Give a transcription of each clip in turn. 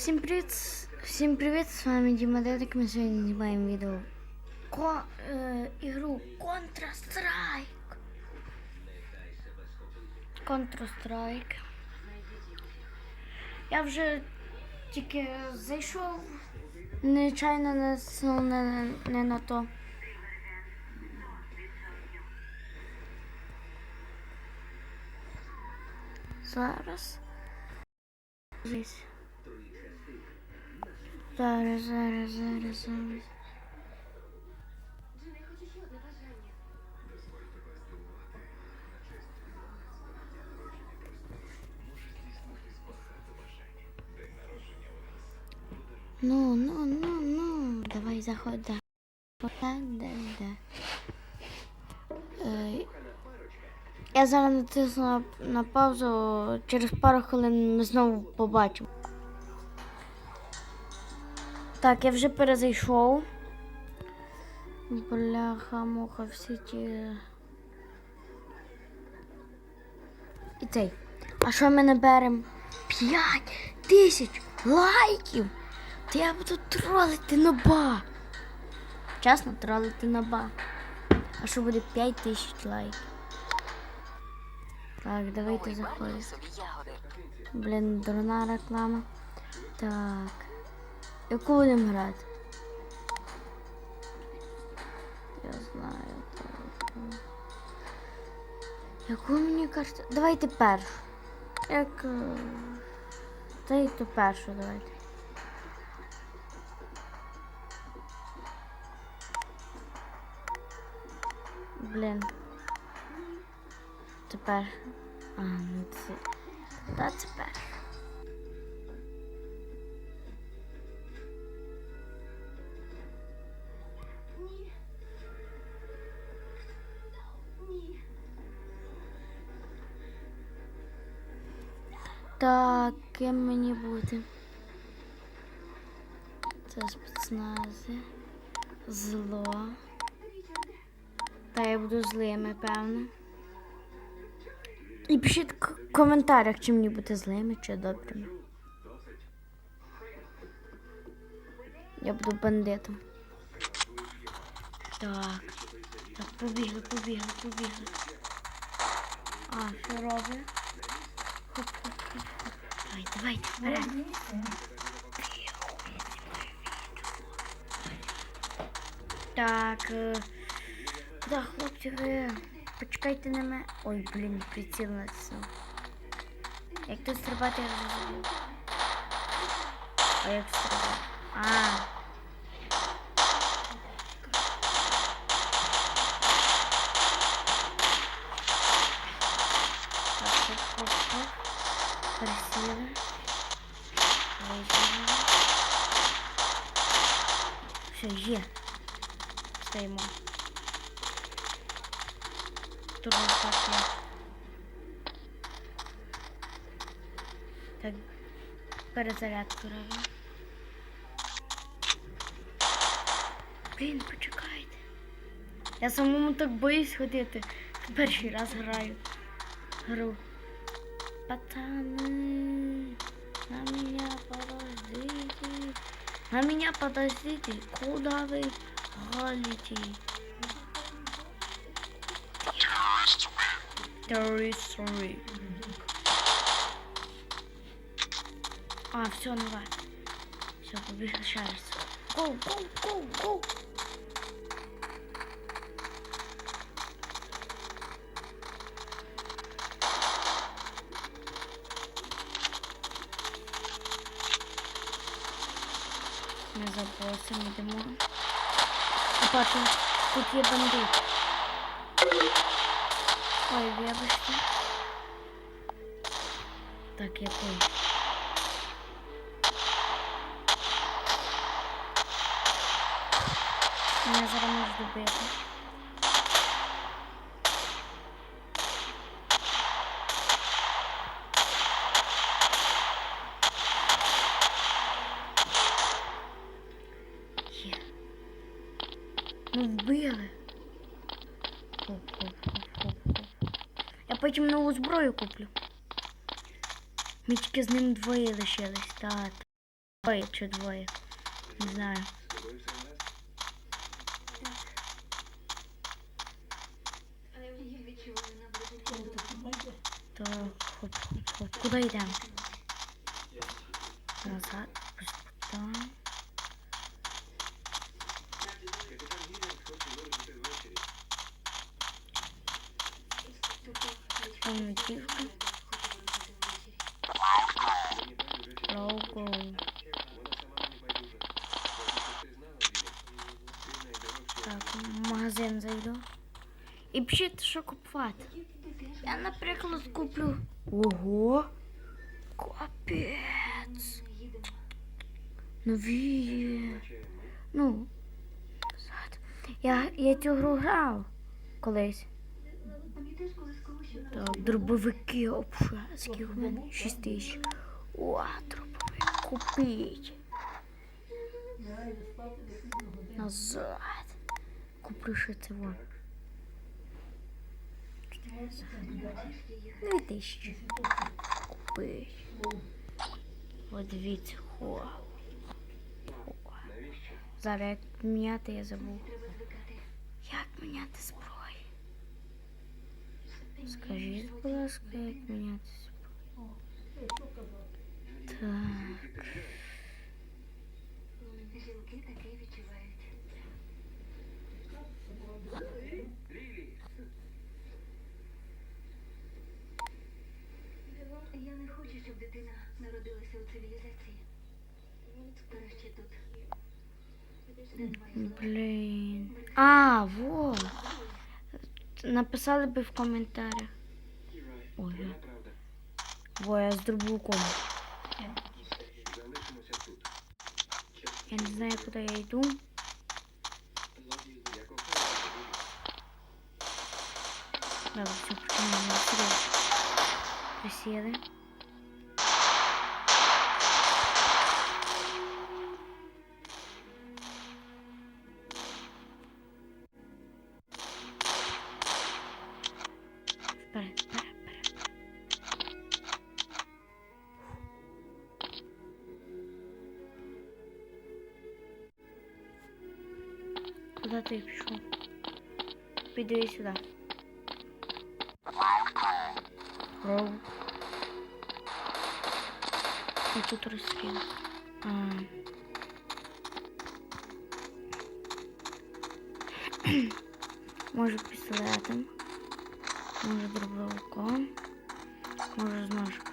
Всім привіт! Всім привіт! З вами Діма Дедик. Ми сьогодні знімаємо відео Ко, е, ігру Counter-Strike. Counter-Strike. Я вже тільки зайшов. Нечайно не, не, не, на то. Зараз. Зараз. Зараз, зараз, зараз, зараз. Ну, ну, ну, ну, давай заходь, да. Да, да. Е, Я зараз натисну на, на паузу, через пару хвилин ми знову побачимо. Так, я вже перезайшов. Бляха, муха, всі ті. І цей. А що ми наберемо? 5 тисяч лайків! То я буду тролити на ба. Чесно, тролити на ба. А що буде 5 тисяч лайків? Так, давайте заходимо. Блін, дурна реклама. Так. Яку будемо грати? Я знаю. Яку мені кажете? Давайте першу. Як. е, Давайте першу давайте. Блін. Тепер. А, ну це. Та тепер. Так, ким мені бути? Це спецнази. Зло. Та я буду злими, певно. І пишіть в коментарях, чи мені бути злими, чи добрими. Я буду бандитом. Так. Так, побігли, побігли, побігли. А, що роблю? Хоп. Давай, давай. Так. Куда, Куди, хлопці, ви? Почекайте на мене. Ой, блін, приціл натиснув. Як тут стрибати, я вже. А як стрибати? А. є. Стоїмо. Тут так є. Так, перезарядку робимо. Блін, почекайте. Я самому так боюсь ходити. Перший раз граю. Гру. Пацаны, На меня подождите. Куда вы галите? Three. А, все, давай. Все, побежали еще раз. Go, go, go, go. Ми за боссом йдемо. Опа, тут, тут є бандит. Ой, вибачте. Так, я понял. Мене зараз Ну вбили. Хоп-хоп-хоп-хоп-хоп. Я потім нову зброю куплю. Ми тільки з ним двоє лишились, так. Двоє чи двоє. Не знаю. То хоп, хоп, хоп. Куди йдемо? І пишіть, що купувати. Я, наприклад, куплю. Ого! Капець! Нові. Ну. Я, я цю гру грав колись. Так, дробовики обшацькі у мене 6 тисяч. О, дробовик купить. Назад. Куплю ще це вон. Дві тисячі. Купить. От дивіться. О. О. Зараз як міняти я забув. Як міняти зброю? Скажіть, будь ласка, як міняти зброю? Так. Жінки таке відчувають. дитина народилася у цивілізації. Краще тут. Де немає зла. Блін. А, вот. Написали би в коментарях. Ой, я. Во, я з дробовиком. Я не знаю, куди я йду. Добре, все, починаємо на Присіли. Куда ти пішов? Піду і сюди. Роу. І тут розстріл. А. Може пістолетом. Може дробовиком. Може з ножиком.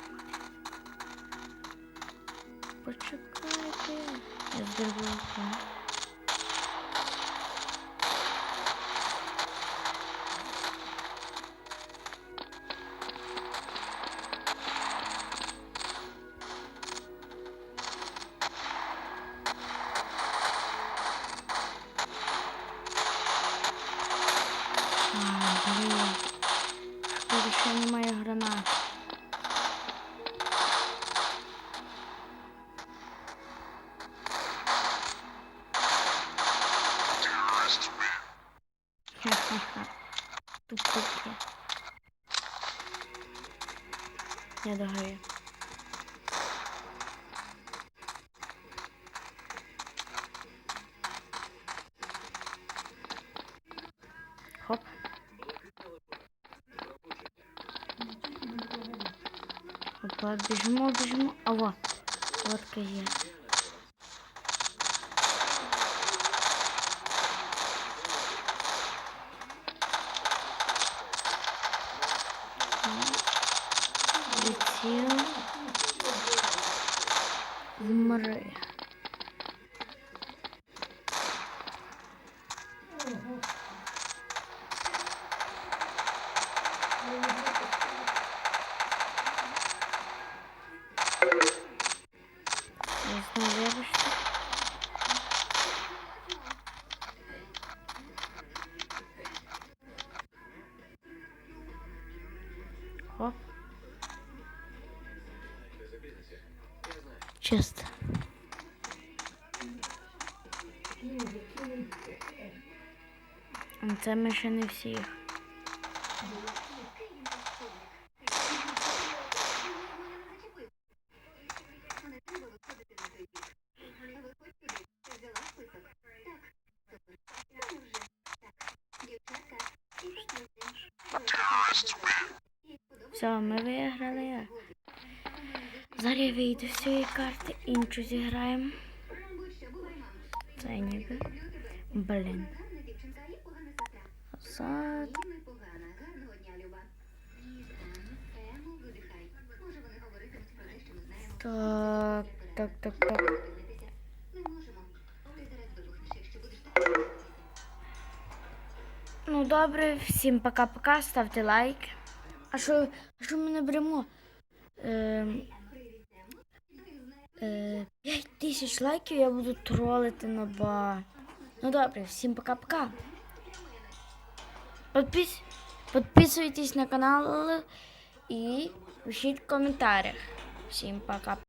Я догорю. Хоп. Опа, біжимо, біжимо. А во, лодка є. Оп. Чисто. Ну, це ми ще не всі. Just Все, ми виграли. Зараз я вийду з цієї карти, іншу зіграємо. Це ніби. Блін. Назад. Так, так, так, так. Ну добре, всім пока-пока, ставте лайк. А що, а що ми наберемо Ем, е, 5 тисяч лайків я буду тролити на ба. Ну добре, всім пока-пока. Подпис... Підписуйтесь на канал і пишіть в коментарях. Всім пока.